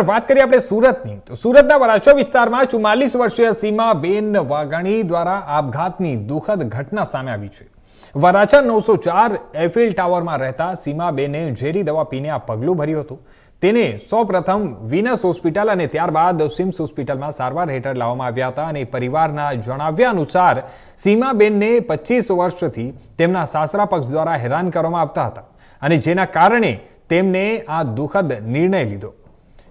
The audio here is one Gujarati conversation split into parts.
વાત કરીએ આપણે સુરતની, તો સુરતના વરાછો વિસ્તારમાં ચુમ્માલીસ વર્ષીય સીમાબેન વાઘાણી દ્વારા આપઘાતની દુઃખદ ઘટના સામે આવી છે. વરાછા નવસો ચાર એફિલ ટાવરમાં રહેતા સીમાબેને ઝેરી દવા પીને આ પગલું ભર્યું હતું. તેને સૌપ્રથમ વિનસ હોસ્પિટલ અને ત્યારબાદ સિમ્સ હોસ્પિટલમાં સારવાર હેઠળ લાવવામાં આવ્યા હતા અને પરિવારના જણાવ્યા અનુસાર સીમાબેનને પચીસ વર્ષથી તેમના સાસરા પક્ષ દ્વારા હેરાન કરવામાં આવતા હતા અને જેના કારણે તેમને આ દુઃખદ નિર્ણય લીધો.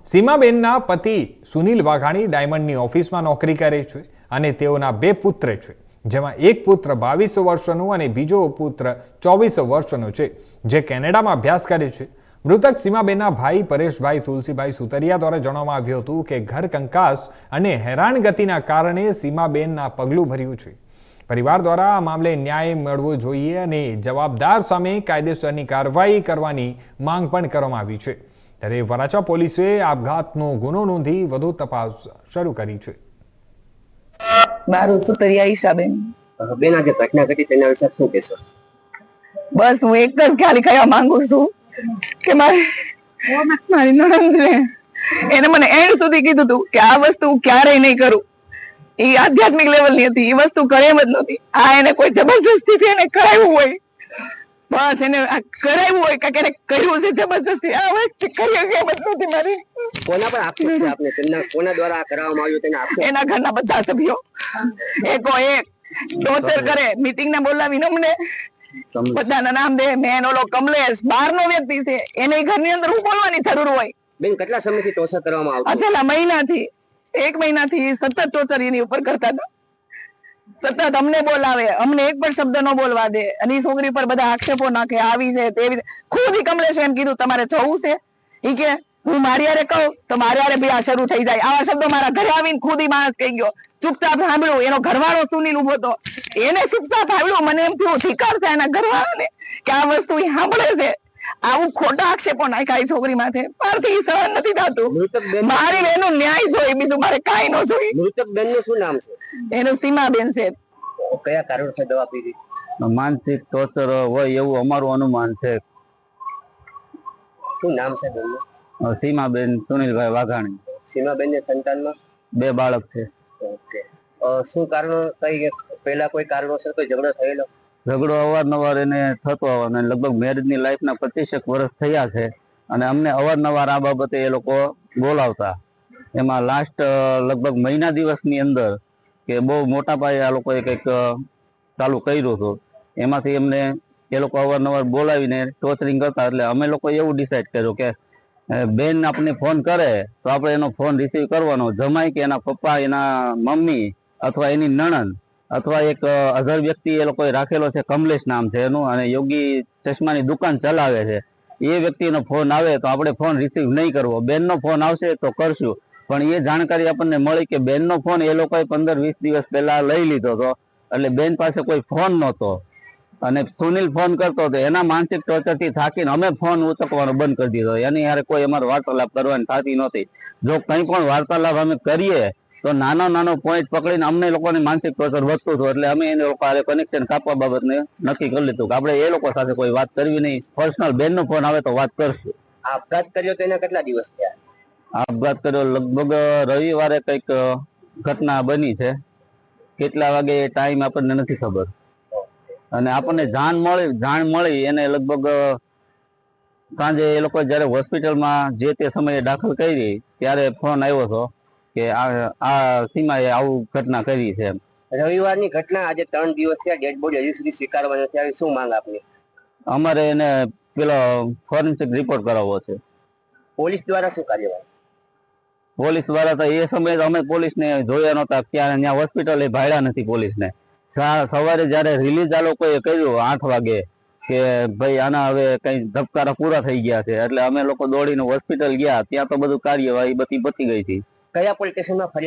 સીમાબેનના પતિ સુનિલ વાઘાણી ડાયમંડની ઓફિસમાં નોકરી કરે છે અને તેઓના બે પુત્ર છે, જેમાં એક પુત્ર બાવીસ વર્ષનો અને બીજો પુત્ર ચોવીસ વર્ષનો છે, જે કેનેડામાં અભ્યાસ કરે છે. મૃતક સીમાબેનના ભાઈ પરેશભાઈ તુલસીભાઈ સુતરિયા દ્વારા જણાવવામાં આવ્યું હતું કે ઘર કંકાસ અને હેરાનગતિના કારણે સીમાબેનના પગલું ભર્યું છે. પરિવાર દ્વારા આ મામલે ન્યાય મળવો જોઈએ અને જવાબદાર સામે કાયદેસરની કાર્યવાહી કરવાની માંગ પણ કરવામાં આવી છે. ત્યારે વરાછા પોલીસે આપઘાતનો ગુનો નોંધી વધુ તપાસ શરૂ કરી છે. મારું સુતરિયા ઈશાબેન. બેન આજે ઘટના ઘટી તેના વિશે શું કહેશો? બસ હું એક જ ખાલી કહેવા માંગુ છું કે મારી મારી નણંદને એને મને એન્ડ સુધી કીધું હતું કે આ વસ્તુ હું ક્યારેય નહીં કરું. એ આધ્યાત્મિક લેવલની હતી એ વસ્તુ કરે એમ જ નહોતી. આ એને કોઈ જબરજસ્તીથી એને કરાવ્યું હોય બસ એને કરાવ્યું હોય કે ક્યારેક કર્યું છે જબરજસ્તી. આ વસ્તુ કરી શકે એમ જ મારી. કોના પર આક્ષેપ છે આપને? તેમના કોના દ્વારા આ કરાવવામાં આવ્યું તેના આક્ષેપ? એના ઘરના બધા સભ્યો. એકો એક ટોર્ચર કરે મીટિંગ ને બોલાવીને અમને બધાના નામ દે મેન ઓલો કમલેશ બહારનો વ્યક્તિ છે. એને ઘરની અંદર હું બોલવાની જરૂર હોય? બેન કેટલા સમયથી ટોર્ચર કરવામાં આ આવતું છેલ્લા મહિનાથી એક મહિનાથી સતત ટોર્ચર એની ઉપર કરતા હતા. સતત અમને બોલાવે અમને એક પણ શબ્દ ન બોલવા દે. અને એ છોકરી પર બધા આક્ષેપો નાખે આવી છે તેવી ખુદ કમલેશે એમ કીધું તમારે જવું છે? ઈ કે હું મારી યારે કહું તો મારી યારે બી આ શરૂ થઈ જાય. આવા શબ્દો મારા ઘરે આવીને ખુદ માણસ કહી ગયો. ચૂપચાપ સાંભળ્યું એનો ઘરવાળો સુનિલ ઊભો તો એને ચૂપચાપ સાંભળ્યું મને એમ થયું ઠીકર છે એના ઘરવાળાને કે આ વસ્તુ સાંભળે છે. આવું ખોટા આક્ષેપો નાખ્યા એ છોકરી માથે. મારથી સહન નથી થતું. મારી બેનું ન્યાય જોઈએ બીજું મારે કાંઈ ન જોઈએ મૃતક બેનનું શું નામ છે? એનું સીમાબેન છે. કયા કારણસર દવા પીધી? માનસિક ટોર્ચર હોય એવું અમારું અનુમાન છે. શું નામ છે બેનનું? સીમાબેન સુનિલભાઈ વાઘાણી. સીમાબેન ને સંતાનમાં? બે બાળક છે. ઓકે. શું કારણો કઈ પહેલા કોઈ કારણોસર કોઈ ઝઘડો થયેલો? ઝઘડો અવારનવાર એને થતો આવવાનો અને લગભગ મેરેજની લાઈફના પચીસેક વર્ષ થયા છે. અને અમને અવારનવાર આ બાબતે એ લોકો બોલાવતા. એમાં લાસ્ટ લગભગ મહિના દિવસની અંદર કે બહુ મોટા પાયે આ લોકોએ કંઈક ચાલુ કર્યું હતું. એમાંથી એમને એ લોકો અવારનવાર બોલાવીને ટોર્ચરિંગ કરતા એટલે અમે લોકો એવું ડિસાઈડ કર્યું કે બેન આપણને ફોન કરે તો આપણે એનો ફોન રિસીવ કરવાનો. જમાય કે એના પપ્પા, એના મમ્મી અથવા એની નણંદ અથવા એક અધર વ્યક્તિ એ લોકોએ રાખેલો છે, કમલેશ નામ છે એનું, અને યોગી ચશ્માની દુકાન ચલાવે છે. એ વ્યક્તિનો ફોન આવે તો આપણે ફોન રિસીવ નહીં કરવો. બેનનો ફોન આવશે તો કરશું. પણ એ જાણકારી આપણને મળી કે બેનનો ફોન એ લોકોએ પંદર વીસ દિવસ પહેલા લઈ લીધો હતો. એટલે બેન પાસે કોઈ ફોન નહોતો. અને સુનિલ ફોન કરતો હતો. એના માનસિક ટોર્ચરથી થાકીને અમે ફોન ઉચકવાનો બંધ કરી દીધો. એની યારે કોઈ અમારે વાર્તાલાપ કરવાની થતી નહોતી. જો કંઈ પણ વાર્તાલાપ અમે કરીએ, તો નાનો નાનો પોઈન્ટ પકડીને અમને લોકોને માનસિક ટોર્ચર વધતું હતું. એટલે અમે એને લોકો કનેક્શન કાપવા બાબતને નક્કી કરી લીધું કે આપણે એ લોકો સાથે કોઈ વાત કરવી નહીં. પર્સનલ બેનનો ફોન આવે તો વાત કરશું. આ આપઘાત કર્યો તેના કેટલા દિવસ થયા? આપઘાત કર્યો લગભગ રવિવારે કંઈક ઘટના બની છે. કેટલા વાગે ટાઈમ આપણને નથી ખબર. અને આપણને જાણ મળી જાણ મળી એને લગભગ સાંજે એ લોકો જ્યારે હોસ્પિટલમાં જે તે સમયે દાખલ કરી ત્યારે ફોન આવ્યો હતો કે આ આ સીમાએ આવું ઘટના કરી છે. રવિવારની ઘટના આજે ત્રણ દિવસ થયા ડેડ બોડી હજી સુધી સ્વીકારવા નથી આવી. શું માંગ આપની? અમારે એને પેલો ફોરેન્સિક રિપોર્ટ કરાવવો છે. પોલીસ દ્વારા શું કાર્યવાહી? પોલીસ તો એ સમયે અમે પોલીસને જોયા નહોતા ક્યારે ત્યાં હોસ્પિટલ ભાડ્યા નથી પોલીસને. સવારે જ્યારે રિલીઝ આ લોકોએ કર્યું આઠ વાગે કે ભાઈ આના હવે કઈ ધબકારા પૂરા થઈ ગયા છે, એટલે અમે લોકો દોડીને હોસ્પિટલ ગયા, ત્યાં તો બધું કાર્યવાહી બધી પતી ગઈ હતી. કયા પોલીસ સ્ટેશનમાં